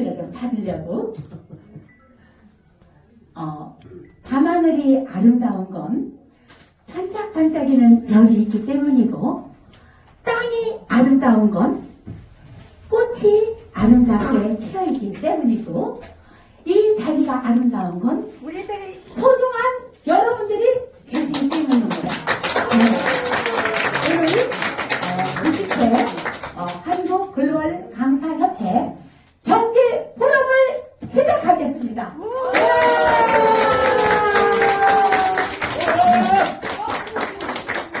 박수를 좀 받으려고. 어, 밤하늘이 아름다운 건 반짝반짝이는 별이 있기 때문이고, 땅이 아름다운 건 꽃이 아름답게 피어있기 때문이고, 이 자리가 아름다운 건 소중한 여러분들이 계시기 때문입니다. 네. 오늘 어, 90회 어, 한국 글로벌 강사협회 정기 포럼을 시작하겠습니다.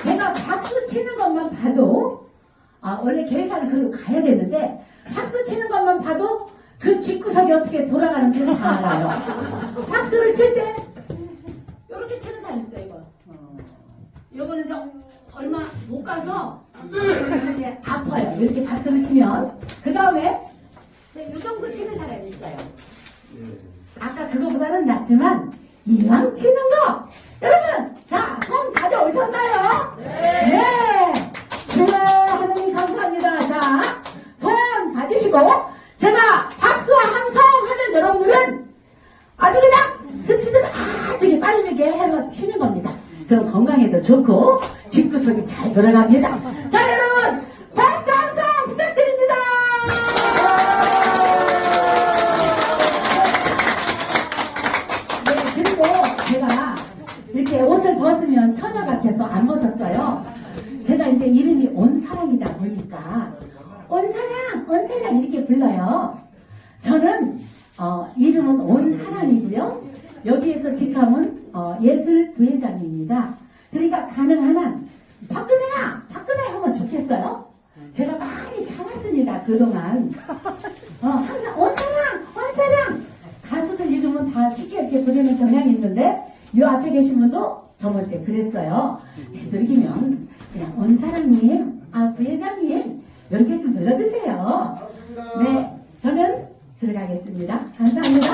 제가 박수 치는 것만 봐도 아, 원래 계산을 그리고 가야 되는데 박수 치는 것만 봐도 그 집구석이 어떻게 돌아가는지 다 알아요. 박수를 칠 때 이렇게 치는 사람 있어요, 이거. 어. 요거는 좀 얼마 못 가서 이제 아파요. 이렇게 박수를 치면 그 다음에 이 정도 치는 사람이 있어요. 아까 그거보다는 낫지만 이왕 치는 거 여러분 자손 가져오셨나요? 가지시고 제가 박수와 함성 하면 여러분들은 아주 그냥 스피드를 아주 빠르게 해서 치는 겁니다. 그럼 건강에도 좋고 집구석이 잘 돌아갑니다. 자 여러분 박수 함성 부탁드립니다. 네 그리고 제가 이렇게 옷을 벗으면 처녀 같아서 안 벗었어요. 제가 이제 이름이 온사랑이다 보니까 온사랑 온사랑 이렇게 불러요. 저는 어, 이름은 온사랑이고요. 여기에서 직함은 어, 예술 부회장입니다. 그러니까 가능한 한 박근혜야 박근혜 하면 좋겠어요. 제가 많이 참았습니다 그동안. 어, 항상 온사랑 온사랑 가수들 이름은 다 쉽게 이렇게 부르는 경향이 있는데 요 앞에 계신 분도 저번 주에 그랬어요. 되도록이면 그냥 온사랑님, 아 부회장님 이렇게 좀 불러주세요. 네, 저는 들어가겠습니다. 감사합니다.